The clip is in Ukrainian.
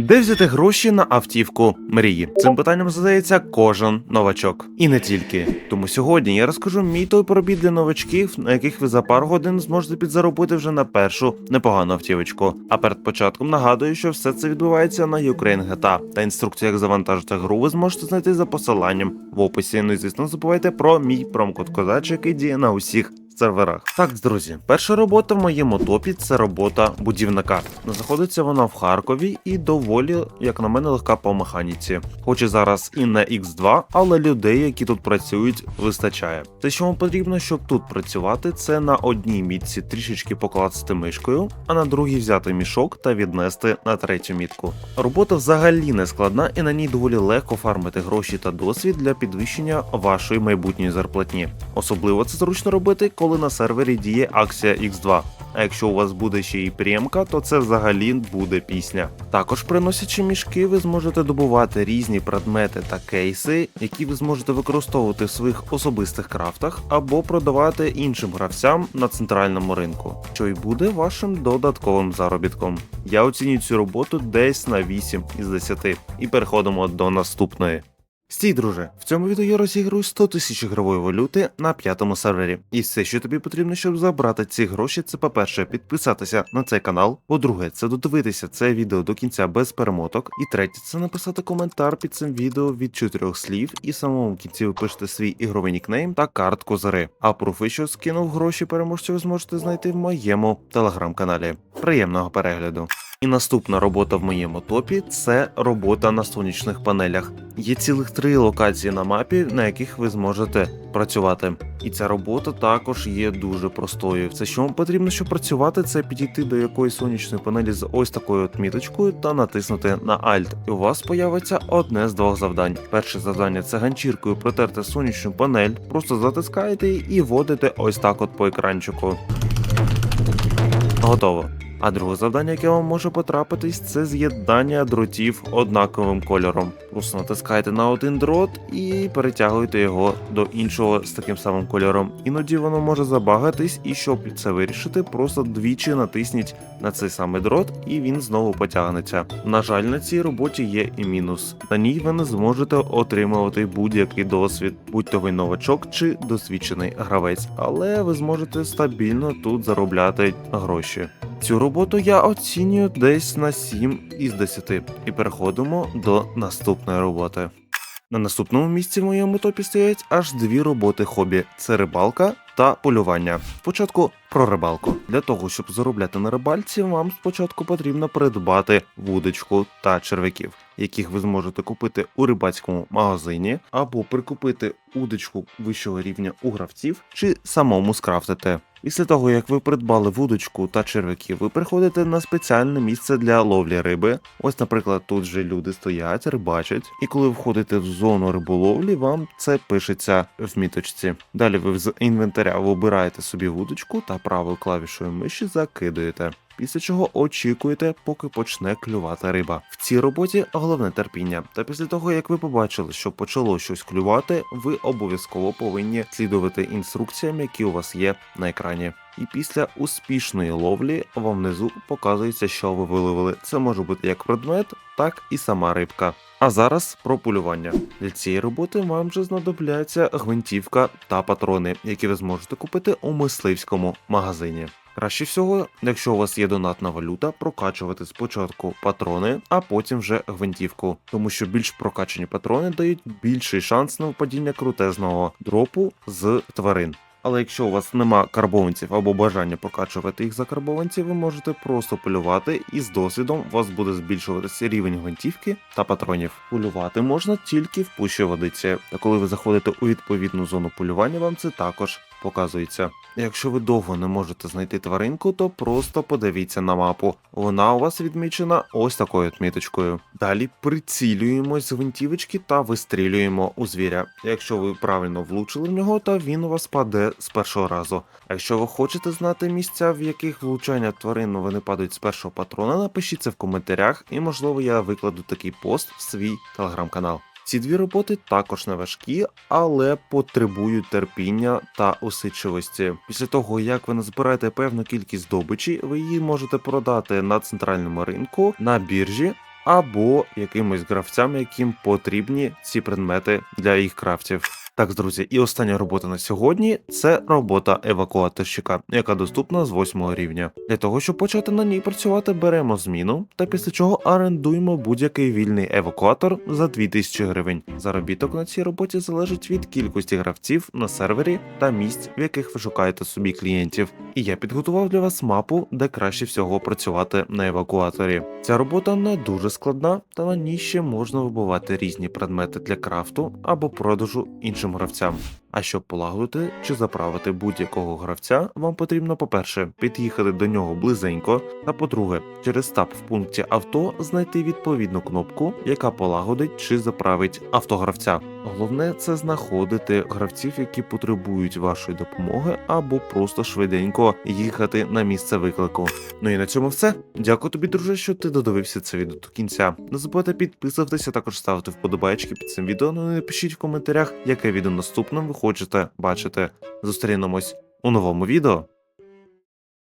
Де взяти гроші на автівку мрії? Цим питанням задається кожен новачок. І не тільки. Тому сьогодні я розкажу мій той пробіт для новачків, на яких ви за пару годин зможете підзаробити вже на першу непогану автівочку. А перед початком нагадую, що все це відбувається на Ukraine GTA, та інструкцію, як завантажити гру, ви зможете знайти за посиланням в описі. Ну і звісно, забувайте про мій промокод Козач, який діє на усіх серверах. Так, друзі, перша робота в моєму топі це робота будівника. Знаходиться вона в Харкові і доволі, як на мене, легка по механіці. Хоч і зараз і на X2, але людей, які тут працюють, вистачає. Те, що вам потрібно, щоб тут працювати, це на одній мітці трішечки покласти мишкою, а на другій взяти мішок та віднести на третю мітку. Робота взагалі не складна і на ній доволі легко фармити гроші та досвід для підвищення вашої майбутньої зарплатні. Особливо це зручно робити, коли на сервері діє акція X2. А якщо у вас буде ще і прємка, то це взагалі буде пісня. Також приносячи мішки, ви зможете добувати різні предмети та кейси, які ви зможете використовувати в своїх особистих крафтах або продавати іншим гравцям на центральному ринку, що й буде вашим додатковим заробітком. Я оцінюю цю роботу десь на 8 із 10. І переходимо до наступної. Стій, друже, в цьому відео я розіграю 100 тисяч ігрової валюти на п'ятому сервері. І все, що тобі потрібно, щоб забрати ці гроші, це по-перше, підписатися на цей канал. По-друге, це додивитися це відео до кінця без перемоток. І третє, це написати коментар під цим відео від чотирьох слів, і самому кінці ви пишете свій ігровий нікнейм та картку зари. А профи, що скинув гроші переможцю, ви зможете знайти в моєму телеграм-каналі. Приємного перегляду! І наступна робота в моєму топі це робота на сонячних панелях. Є цілих три локації на мапі, на яких ви зможете працювати. І ця робота також є дуже простою. Все, що вам потрібно, щоб працювати, це підійти до якоїсь сонячної панелі з ось такою от міточкою та натиснути на Alt. І у вас появиться одне з двох завдань. Перше завдання це ганчіркою протерти сонячну панель, просто затискаєте її і водите ось так от по екранчику. Готово. А друге завдання, яке вам може потрапитись, це з'єднання дротів однаковим кольором. Просто натискаєте на один дрот і перетягуєте його до іншого з таким самим кольором. Іноді воно може забагатись, і щоб це вирішити, просто двічі натисніть на цей самий дрот, і він знову потягнеться. На жаль, на цій роботі є і мінус. На ній ви не зможете отримувати будь-який досвід, будь то ви новачок чи досвідчений гравець, але ви зможете стабільно тут заробляти гроші. Цю роботу я оцінюю десь на 7 із 10. І переходимо до наступної роботи. На наступному місці в моєму топі стоять аж дві роботи хобі: це рибалка та полювання. Спочатку про рибалку. Для того, щоб заробляти на рибальці, вам спочатку потрібно придбати вудочку та черв'яків, яких ви зможете купити у рибацькому магазині, або прикупити удочку вищого рівня у гравців, чи самому скрафтити. Після того, як ви придбали вудочку та черв'яків, ви приходите на спеціальне місце для ловлі риби. Ось, наприклад, тут же люди стоять, рибачать, і коли входите в зону риболовлі, вам це пишеться в міточці. Далі ви з інвентаря вибираєте собі вудочку та правою клавішою миші закидуєте. Після чого очікуєте, поки почне клювати риба. В цій роботі головне терпіння. Та після того, як ви побачили, що почало щось клювати, ви обов'язково повинні слідувати інструкціям, які у вас є на екрані. І після успішної ловлі вам внизу показується, що ви виловили. Це може бути як предмет, так і сама рибка. А зараз про полювання. Для цієї роботи вам вже знадобляться гвинтівка та патрони, які ви зможете купити у мисливському магазині. Краще всього, якщо у вас є донатна валюта, прокачувати спочатку патрони, а потім вже гвинтівку, тому що більш прокачані патрони дають більший шанс на випадіння крутезного дропу з тварин. Але якщо у вас нема карбованців або бажання прокачувати їх за карбованці, ви можете просто полювати, і з досвідом у вас буде збільшуватися рівень гвинтівки та патронів. Полювати можна тільки в пущі водиці. Та коли ви заходите у відповідну зону полювання, вам це також показується. Якщо ви довго не можете знайти тваринку, то просто подивіться на мапу. Вона у вас відмічена ось такою от міточкою. Далі прицілюємось з гвинтівочки та вистрілюємо у звіря. Якщо ви правильно влучили в нього, то він у вас паде з першого разу. Якщо ви хочете знати місця, в яких влучання тварин вони падають з першого патрона, напишіть це в коментарях, і можливо я викладу такий пост в свій телеграм-канал. Ці дві роботи також не важкі, але потребують терпіння та усидчивості. Після того, як ви назбираєте певну кількість здобичі, ви її можете продати на центральному ринку, на біржі або якимось гравцям, яким потрібні ці предмети для їх крафтів. Так, друзі, і остання робота на сьогодні це робота евакуаторщика, яка доступна з 8 рівня. Для того, щоб почати на ній працювати, беремо зміну та після чого орендуємо будь-який вільний евакуатор за 2000 гривень. Заробіток на цій роботі залежить від кількості гравців на сервері та місць, в яких ви шукаєте собі клієнтів. І я підготував для вас мапу, де краще всього працювати на евакуаторі. Ця робота не дуже складна, та на ній ще можна вибивати різні предмети для крафту або продажу іншим гравцям. А щоб полагодити чи заправити будь-якого гравця, вам потрібно, по-перше, під'їхати до нього близенько, та по-друге, через таб в пункті авто знайти відповідну кнопку, яка полагодить чи заправить автогравця. Головне це знаходити гравців, які потребують вашої допомоги, або просто швиденько їхати на місце виклику. Ну і на цьому все. Дякую тобі, друже, що ти додивився це відео до кінця. Не забудьте підписуватися, також ставити вподобайки під цим відео. Ну і напишіть в коментарях, яке відео наступним хочете бачити. Зустрінемось у новому відео.